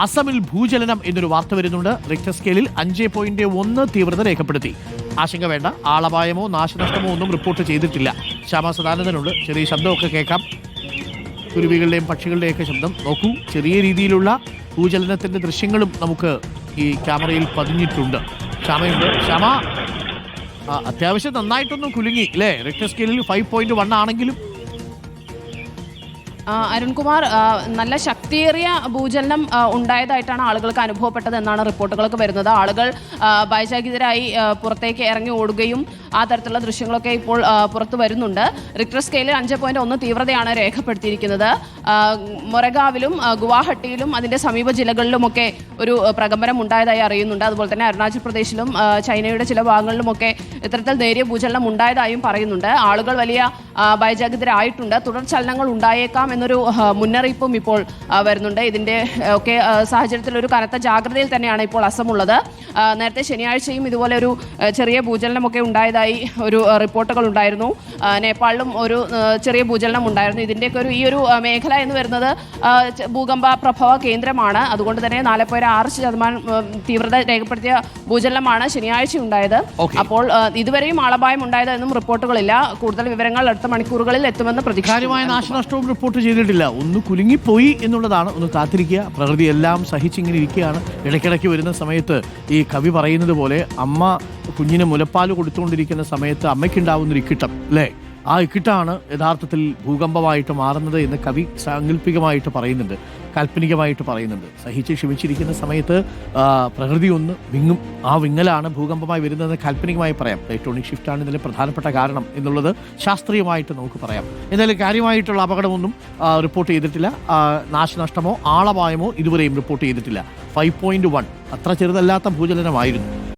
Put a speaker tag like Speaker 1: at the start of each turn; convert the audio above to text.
Speaker 1: അസമിൽ ഭൂചലനം എന്നൊരു വാർത്ത വരുന്നുണ്ട്. റിക്ടർ സ്കെയിലിൽ അഞ്ച് പോയിന്റ് ഒന്ന് തീവ്രത രേഖപ്പെടുത്തി. ആശങ്ക വേണ്ട. ആളപായമോ നാശനഷ്ടമോ ഒന്നും റിപ്പോർട്ട് ചെയ്തിട്ടില്ല. ശ്യാമ സദാനന്ദനുണ്ട്. ചെറിയ ശബ്ദമൊക്കെ കേൾക്കാം. കുരുവികളുടെയും പക്ഷികളുടെയൊക്കെ ശബ്ദം. നോക്കൂ ചെറിയ രീതിയിലുള്ള ഭൂചലനത്തിന്റെ ദൃശ്യങ്ങളും നമുക്ക് ഈ ക്യാമറയിൽ പതിഞ്ഞിട്ടുണ്ട്. ശ്യാമയുണ്ട്. ശ്യാമ അത്യാവശ്യം നന്നായിട്ടൊന്നും കുലുങ്ങി അല്ലേ റിക്ടർ സ്കെയിലിൽ ഫൈവ് പോയിന്റ് വൺ ആണെങ്കിലും
Speaker 2: അരുൺകുമാർ നല്ല ശക്തിയേറിയ ഭൂചലനം ഉണ്ടായതായിട്ടാണ് ആളുകൾക്ക് അനുഭവപ്പെട്ടത് എന്നാണ് റിപ്പോർട്ടുകളൊക്കെ വരുന്നത്. ആളുകൾ ഭയചകിതരായി പുറത്തേക്ക് ഇറങ്ങി ഓടുകയും ആ തരത്തിലുള്ള ദൃശ്യങ്ങളൊക്കെ ഇപ്പോൾ പുറത്തു വരുന്നുണ്ട്. റിക്ടർ സ്കെയിലിൽ അഞ്ച് പോയിന്റ് ഒന്ന് തീവ്രതയാണ് രേഖപ്പെടുത്തിയിരിക്കുന്നത്. മൊറഗാവിലും ഗുവാഹട്ടിയിലും അതിന്റെ സമീപ ജില്ലകളിലുമൊക്കെ ഒരു പ്രകമ്പനം ഉണ്ടായതായി അറിയുന്നുണ്ട്. അതുപോലെ തന്നെ അരുണാചൽ പ്രദേശിലും ചൈനയുടെ ചില ഭാഗങ്ങളിലുമൊക്കെ ഇത്തരത്തിൽ നേരിയ ഭൂചലനം ഉണ്ടായതായും പറയുന്നുണ്ട്. ആളുകൾ വലിയ ഭയചകിതരായിട്ടുണ്ട് തുടർ ചലനങ്ങൾ ഉണ്ടായേക്കാം എന്നൊരു മുന്നറിയിപ്പും ഇപ്പോൾ വരുന്നുണ്ട്. ഇതിന്റെ ഒക്കെ സാഹചര്യത്തിൽ ഒരു കനത്ത ജാഗ്രതയിൽ തന്നെയാണ് ഇപ്പോൾ അസം ഉള്ളത് നേരത്തെ ശനിയാഴ്ചയും ഇതുപോലെ ഒരു ചെറിയ ഭൂചലനമൊക്കെ ഉണ്ടായതായി ഒരു റിപ്പോർട്ടുകൾ ഉണ്ടായിരുന്നു. നേപ്പാളിലും ഒരു ചെറിയ ഭൂചലനം ഉണ്ടായിരുന്നു. ഇതിന്റെയൊക്കെ ഒരു ഈ ഒരു മേഖല എന്ന് വരുന്നത് ഭൂകമ്പ പ്രഭവ കേന്ദ്രമാണ്. അതുകൊണ്ട് തന്നെ നാല് പോയിന്റ് ആറ് ശതമാനം തീവ്രത രേഖപ്പെടുത്തിയ ഭൂചലനമാണ് ശനിയാഴ്ച ഉണ്ടായത്. അപ്പോൾ ഇതുവരെയും ആളപായം ഉണ്ടായതെന്നും റിപ്പോർട്ടുകളില്ല. കൂടുതൽ വിവരങ്ങൾ അടുത്ത മണിക്കൂറുകളിൽ എത്തുമെന്ന് പ്രതീക്ഷിക്കുന്നു.
Speaker 1: നാശനഷ്ടവും റിപ്പോർട്ട് ചെയ്തിട്ടില്ല. ഒന്ന് കുലുങ്ങിപ്പോയി എന്നുള്ളതാണ്. ഒന്ന് കാത്തിരിക്കുക. പ്രകൃതി എല്ലാം സഹിച്ചിങ്ങനെ ഇരിക്കുകയാണ്. ഇടയ്ക്കിടയ്ക്ക് വരുന്ന സമയത്ത് ഈ കവി പറയുന്നത് പോലെ അമ്മ കുഞ്ഞിന് മുലപ്പാൽ കൊടുത്തുകൊണ്ടിരിക്കുന്ന സമയത്ത് അമ്മയ്ക്കുണ്ടാവുന്നൊരു ഇക്കിട്ടം അല്ലേ? ആ ഇക്കിട്ടാണ് യഥാർത്ഥത്തിൽ ഭൂകമ്പമായിട്ട് മാറുന്നത് എന്ന് കവി സാങ്കല്പികമായിട്ട് പറയുന്നുണ്ട് കാൽപ്പനികമായിട്ട് പറയുന്നുണ്ട്. സഹിച്ച് ക്ഷമിച്ചിരിക്കുന്ന സമയത്ത് പ്രകൃതി ഒന്ന് വിങ്ങും ആ വിങ്ങലാണ് ഭൂകമ്പമായി വരുന്നതെന്ന് കാൽപ്പനികമായി പറയാം. ഇലക്ട്രോണിക് ഷിഫ്റ്റാണ് ഇതിലെ പ്രധാനപ്പെട്ട കാരണം എന്നുള്ളത് ശാസ്ത്രീയമായിട്ട് നമുക്ക് പറയാം. എന്തായാലും കാര്യമായിട്ടുള്ള അപകടമൊന്നും റിപ്പോർട്ട് ചെയ്തിട്ടില്ല. നാശനഷ്ടമോ ആളപായമോ ഇതുവരെയും റിപ്പോർട്ട് ചെയ്തിട്ടില്ല. ഫൈവ് പോയിന്റ് വൺ അത്ര ചെറുതല്ലാത്ത ഭൂചലനമായിരുന്നു.